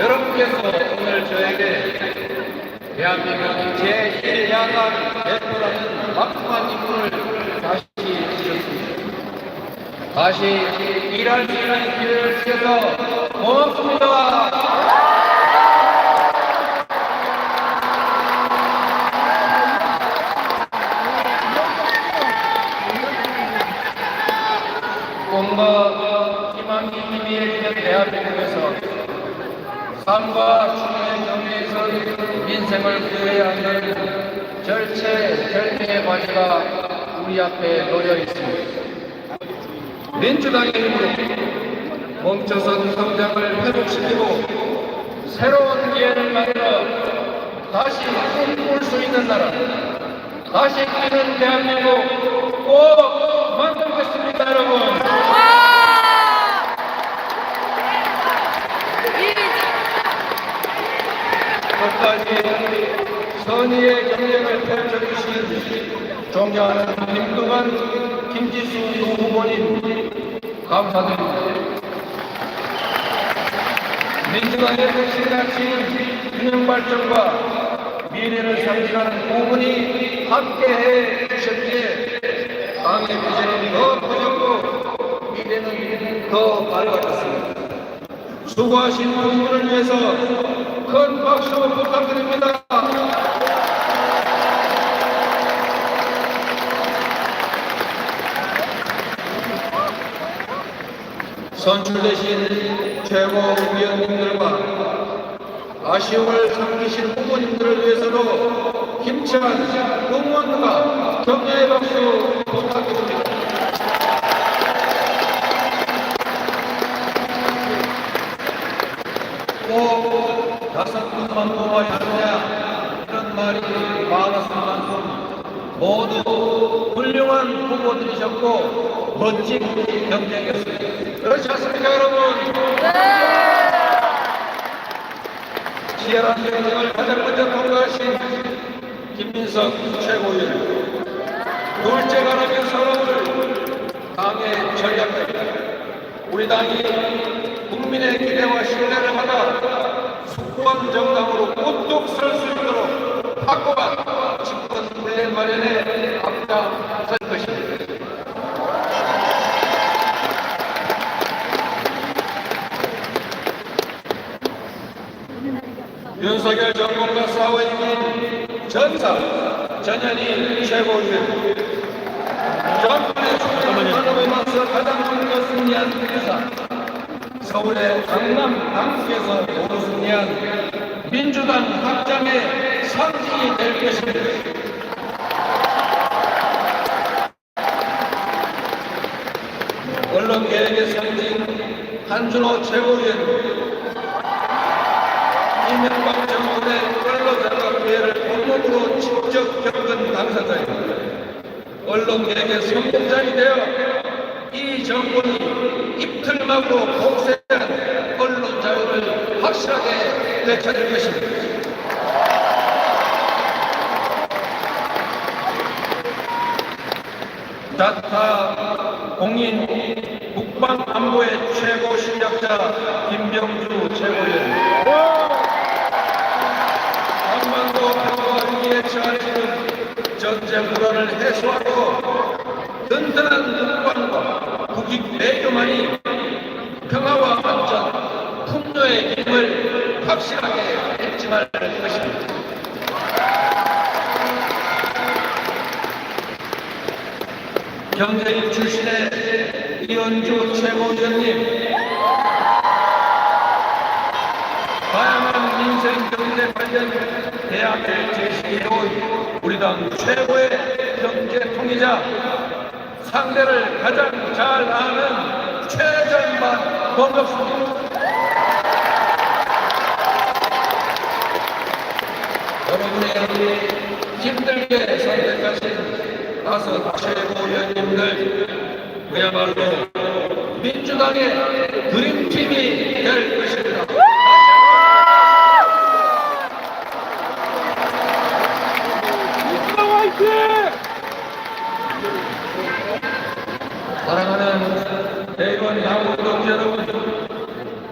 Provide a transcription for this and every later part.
여러분께서 오늘 저에게 대한민국 제1야당 대표라는 막중한 임무를 다시 주셨습니다. 다시 일할 수 있는 기회를 주셔서 고맙습니다. 꿈과 희망이 희미해지는 대한민국 에서 삶과 죽음의 경계에서 민생을 구해야 하는 절체 절명의 과제가 우리 앞에 놓여 있습니다. 민주당의 힘으로 멈춰선 성장을 회복시키고 새로운 기회를 만들어 다시 꿈꿀 수 있는 나라, 다시 꾸리는 대한민국 꼭 만들겠습니다, 여러분. 끝까지 선의의 경쟁을 펼쳐주신 존경하는 김두관, 김지수 두 후보님 감사드립니다. 민주당의 백신 가치인 균형 발전과 미래를 상징하는 부분이 함께해 주셨기에 당의 미래는 더 커졌고 미래는 더 밝아졌습니다. 수고하신 분들을 위해서 큰 박수 부탁드립니다. 선출되신 최고위원님들과 아쉬움을 삼키신 후보님들을 위해서도 힘찬 응원과 격려의 박수 부탁드립니다. 꼭 분만 뽑아야 하느냐 이런 말이 많았을 만큼 모두 훌륭한 후보들이셨고 멋진 경쟁이었습니다. 그렇지 않습니까 여러분? 치열한 경쟁을 가장 먼저 통과하신 김민석 최고위원 둘째 가 라면 사업을 당의 전략입니다. 우리 당이 국민의 기대와 신뢰를 받아 수권 정당으로 우뚝 설 수 있도록 확고한 집권 훈련 마련에 앞장설 것입니다. 윤석열 정권과 싸워 이긴 전사 전현희 최고위원. 정권의 수준을 맞서 가장 먼저 승리한 의사 서울의 강남 강북에서 모두 승리한 민주당 확장의 상징이 될 것입니다. 언론 개혁의 상징 한준호 최고위원 이명박 정권의 언론자가 피해를 본능으로 직접 겪은 당사자입니다. 언론 개혁의 선봉장이 되어 이 정권이 입틀막으로 봉쇄한 언론 자유를 확실하게 되찾을 것입니다. 자타 공인 국방 안보의 최고 실력자 김병주 최고위원 한반도 평화와 위기에 처한 지금 전쟁 불안을 해소하고 든든한 국방과 국익 외교만이 평화와 풍요의 힘을 확실하게 입증할 것입니다. 경제인 출신의 이현주 최고위원님 다양한 민생 경제 관련 대안을 제시해온 우리 당 최고의 경제 통이자 상대를 가장 잘 아는 최전만 범덕수입니다. 여러분의 힘들게 선택하신 다섯 최고위원님들 그야말로 민주당의 그림팀이 될 것입니다. 사랑하는 대의원 당원 동지 여러분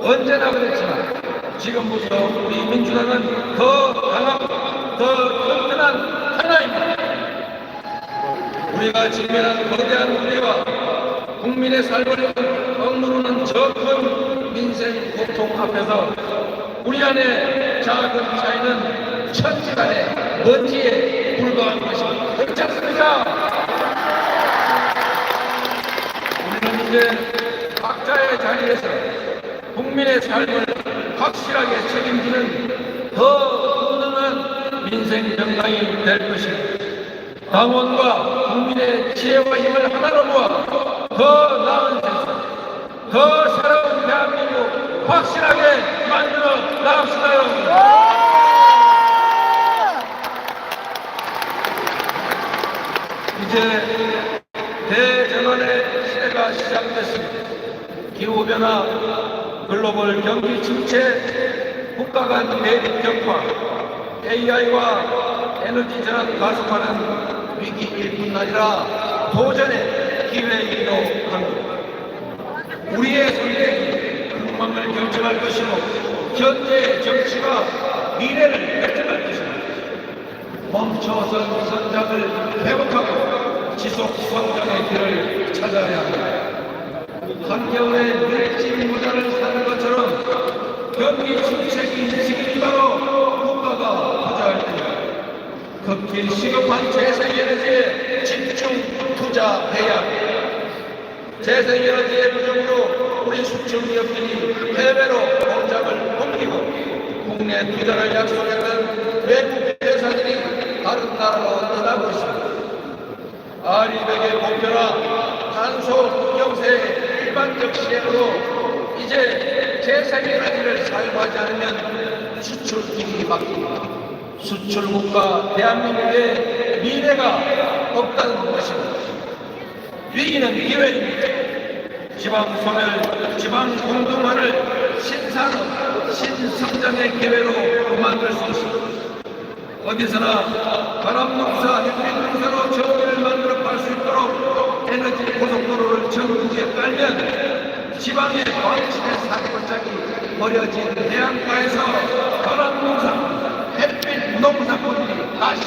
언제나 그랬지만 지금부터 우리 민주당은 더 더 튼튼한 하나입니다. 우리가 직면한 거대한 우리와 국민의 삶을 억누르는 저 큰 민생 고통 앞에서 우리 안에 작은 차이는 천지간의 먼지에 불과한 것입니다. 그렇지 않습니까? 우리는 이제 각자의 자리에서 국민의 삶을 확실하게 책임지는 더 민생 정당이 될 것입니다. 당원과 국민의 지혜와 힘을 하나로 모아 더 나은 세상, 더 새로운 대한민국 확실하게 만들어 나갑시다 여러분. 이제 대전환의 시대가 시작됐습니다. 기후변화, 글로벌 경기 침체, 국가 간 대립 격화, AI와 에너지 전환 가속화는 위기일 뿐 아니라 도전의 기회이기도 합니다. 우리의 선택이 흥망을 결정할 것이고 현재의 정치가 미래를 결정할 것입니다. 멈춰선 성장을 회복하고 지속 성장의 길을 찾아야 합니다. 한겨울에 멸진 모자를 사는 것처럼 경기 침체기 시기 바로 국가가 부자할 때입니다. 급히 시급한 재생에너지에 집중 투자해야 합니다. 재생에너지의 부족으로 우리 수출기업들이 해외로 공장을 옮기고 국내 투자를 약속했던 외국 회사들이 다른 나라로 떠나고 있습니다. 아리백의 목표나 탄소 경세의 일반적 시행으로 이제 재생에너지를 사용하지 않으면 수출기이 바뀝니다. 수출국가 대한민국의 미래가 없다는 것입니다. 위기는 기회입니다. 지방 소멸, 지방 공동화를 신산업, 신성장의 기회로 만들 수 있습니다. 어디서나 바람농사, 햇빛농사로 정의를 만들어 갈 수 있도록 에너지 고속도로를 전국에 깔면 지방의 광진의 산골짜기 버려진 해안가에서 바람농사, 햇빛 농사꾼들이 다시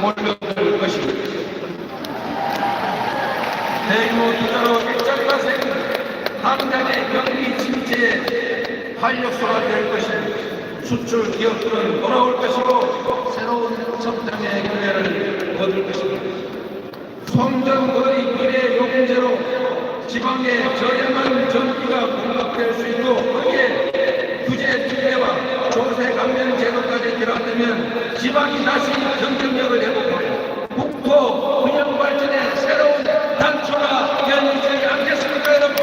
몰려들 것입니다. 대규모 투자로 일자리가 생긴 당장의 경기 침체에 활력소가 될 것입니다. 수출 기업들은 돌아올 것이고 새로운 성장의 기회를 얻을 것입니다. 성전거리 미래 용제로 지방에 저렴한 전기가 공급될 수 있고 거기에 규제 특례와 조세 감면 제도까지 결합되면 지방이 다시 경쟁력을 회복하고 국토 균형 발전의 새로운 단초가 열리지 않겠습니까 여러분?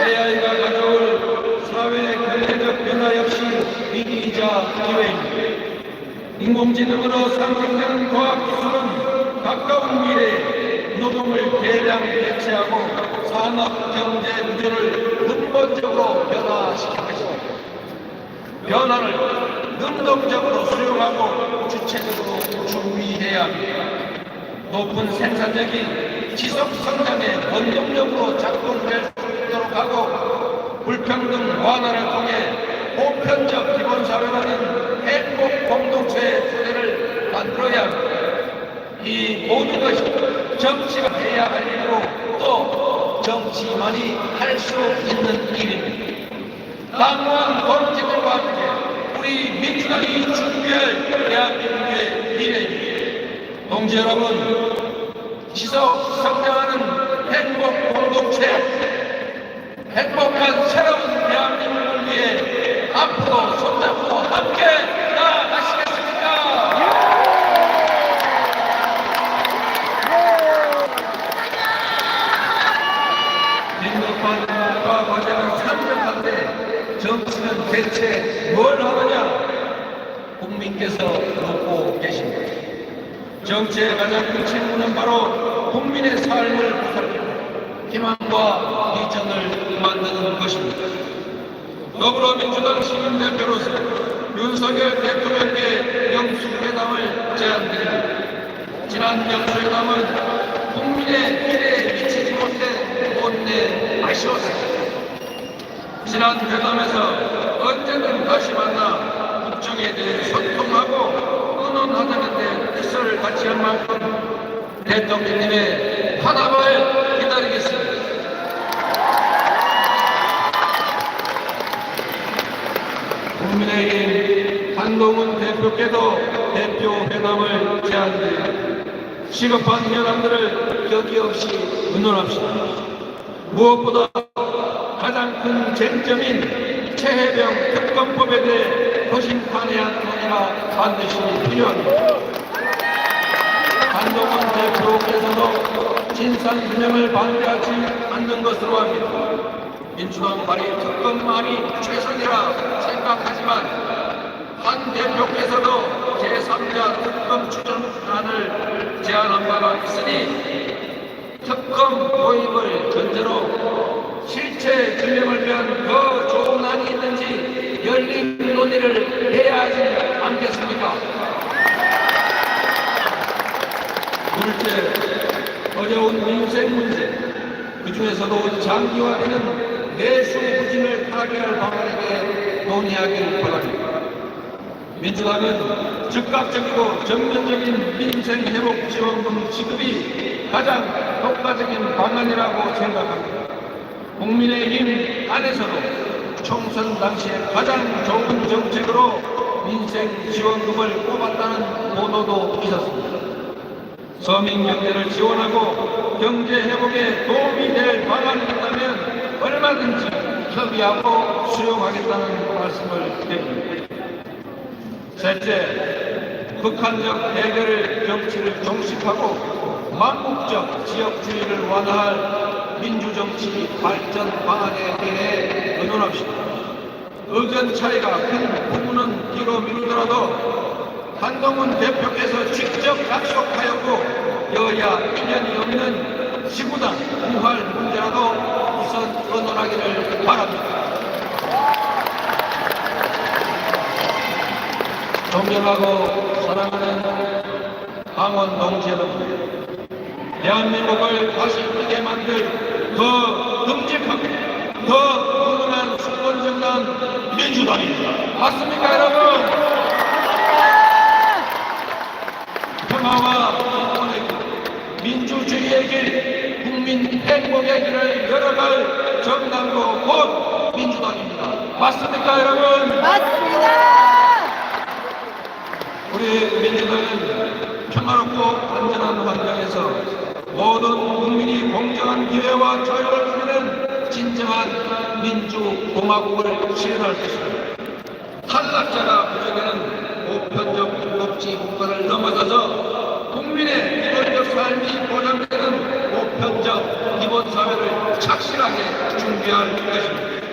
AI가 가져올 사회 경제적 변화 역시 위기이자 기회입니다. 인공지능으로 상승되는 과학기술은 가까운 미래에 노동을 대량 대체하고 산업 경제 구조를 근본적으로 변화시킬 것입니다. 변화를 능동적으로 수용하고 주체적으로 준비해야 합니다. 높은 생산력이 지속 성장의 원동력으로 작동될 수 있도록 하고 불평등 완화를 통해 보편적 기본사회라는 행복 공동체의 토대를 만들어야 합니다. 이 모든 것이 정치가 해야 할 일이고 또 정치만이 할 수 있는 일입니다. 강한 범죄들과 함께 우리 민주당이 준비할 대한민국의 미래입니다. 동지 여러분, 지속 성장하는 행복 공동체, 행복한 새로운 대한민국을 위해 앞으로 손잡고 함께 나아가시겠습니까? 민급한 국가 과제는 산적한데 정치는 대체 뭘 하느냐? 국민께서 묻고 계십니다. 정치의 가장 큰 책무는 바로 국민의 삶을 보살피고 희망과 비전을 만드는 것입니다. 더불어민주당 시민대표로서 윤석열 대통령께 영수회담을 제안드립니다. 지난 영수회담은 국민의 미래에 미치지 못해 못내 아쉬웠습니다. 지난 회담에서 언제든 다시 만나 국정에 대해 소통하고 의논하자는 데 뜻을 같이 할 만큼 대통령님의 화답을 기다리겠습니다. 국민의힘 한동훈 대표께도 대표 회담을 제안드립니다. 시급한 현안들을 격이 없이 의논합시다. 무엇보다 가장 큰 쟁점인 최해병 특검법에 대해 허심탄회한 논의가 반드시 필요합니다. 한동훈 대표께서도 진상규명을 반대하지 않는 것으로 합니다. 민주당 발의 특검만이 최선이라 생각하지만 한 대표께서도 제3자 특검 추천안을 제안한 바가 있으니 특검 도입을 전제로 실체 규명을 위한 더 좋은 안이 있는지 열린 논의를 해야 하지 않겠습니까? 둘째, 어려운 민생 문제, 그 중에서도 장기화되는 내수 부진을 타개할 방안에 논의하길 바랍니다. 민주당은 즉각적이고 전면적인 민생 회복 지원금 지급이 가장 효과적인 방안이라고 생각합니다. 국민의힘 안에서도 총선 당시에 가장 좋은 정책으로 민생 지원금을 뽑았다는 보도도 있었습니다. 서민 경제를 지원하고 경제 회복에 도움이 될 방안이 있다면 얼마든지 협의하고 수용하겠다는 말씀을 드립니다. 셋째, 극한적 대결을 정치를 종식하고 망국적 지역주의를 완화할 민주정치 발전 방안에 대해 의논합시다. 의견 차이가 큰 부분은 뒤로 미루더라도 한동훈 대표께서 직접 약속하였고 여야 인연이 없는 지구당 부활 문제라도 우선 의논하기를 바랍니다. 존경하고 사랑하는 강원 동지 여러분, 대한민국을 다시 크게 만들 더 끔찍하고 더 은은한 수권정당 민주당입니다. 맞습니까, 여러분? 평화와 민주주의의 길, 국민 행복의 길을 열어갈 정당도 곧 민주당입니다. 맞습니까, 여러분? 맞습니다. 우리 민주당은 평화롭고 안전한 환경에서 모든 국민이 공정한 기회와 자유를 누리는 진정한 민주공화국을 실현할 것입니다. 탈락자가 부족하는 보편적 복지 국가를 넘어서서 국민의 기본적 삶이 보장되는 보편적 기본사회를 착실하게 준비할 것입니다.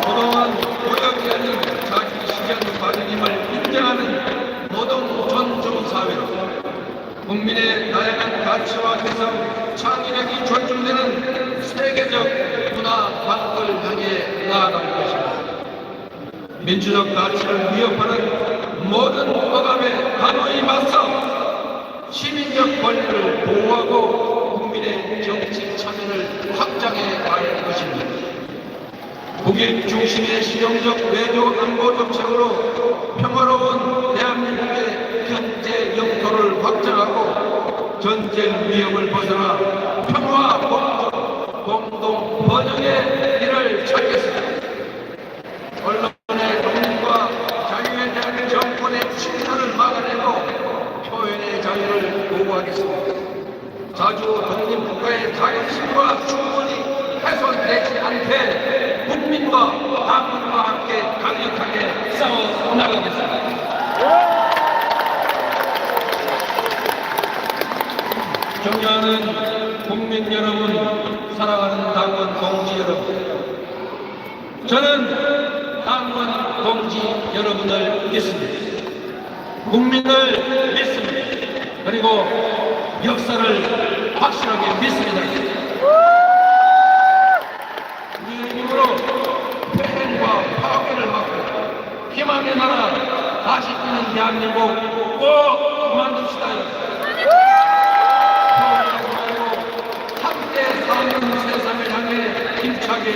그동안 고역이 아닌 자기 실현 과정임을 인정하는 노동 존중 사회로 국민의 다양한 가치와 개성, 창의력이 존중되는 세계적 문화 관을 향해 나아갈 것입니다. 민주적 가치를 위협하는 모든 억압에 단호히 맞서 시민적 권리를 보호하고 국민의 정치 참여를 확장해 갈 것입니다. 국익 중심의 실용적 외교 안보 정책으로 평화로운 대한민국의 경제 영토를 확장하고 전쟁 위협을 벗어나 평화 공동 번영의 길을 찾겠습니다. 언론의 독립과 자유에 대한 정권의 침탈을 막아내고 표현의 자유를 보호하겠습니다. 자주 독립국가의 자존심과 충분히 훼손되지 않게 국민과 당원과 함께 강력하게 싸워 나가겠습니다. 존경하는 국민 여러분, 사랑하는 당원 동지 여러분, 저는 당원 동지 여러분을 믿습니다. 국민을 믿습니다. 그리고 역사를 확실하게 믿습니다. 우리의 힘으로 폐행과 파괴를 막고 희망의 나라 다시 뛰는 대한민국 꼭 말고 함께 사는 세상을 향해 힘차게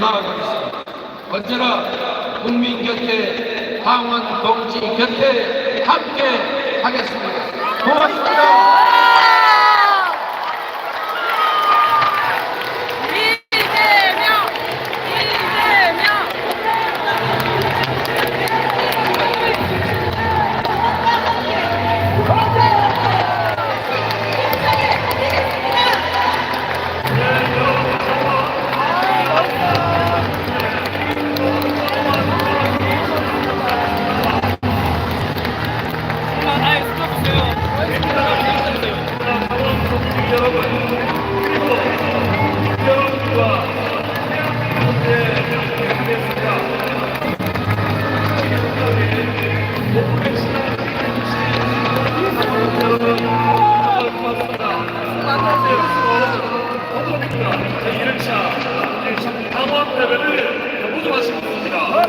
나아가겠습니다. 언제나 국민 곁에 당원 동지 곁에 함께 하겠습니다. 고맙습니다.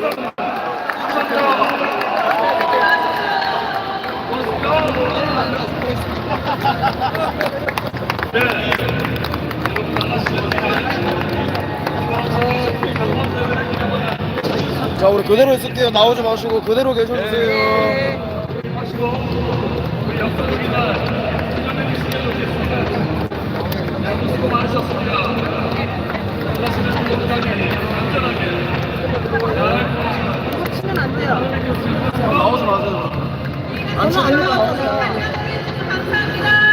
자 우리 그대로 있을게요 나오지 마시고 그대로 계셔주세요 수고 많으셨습니다. 안전하게 잘 치면 안 돼요. 나오지 마세요 너무 안 나와서. 감사합니다.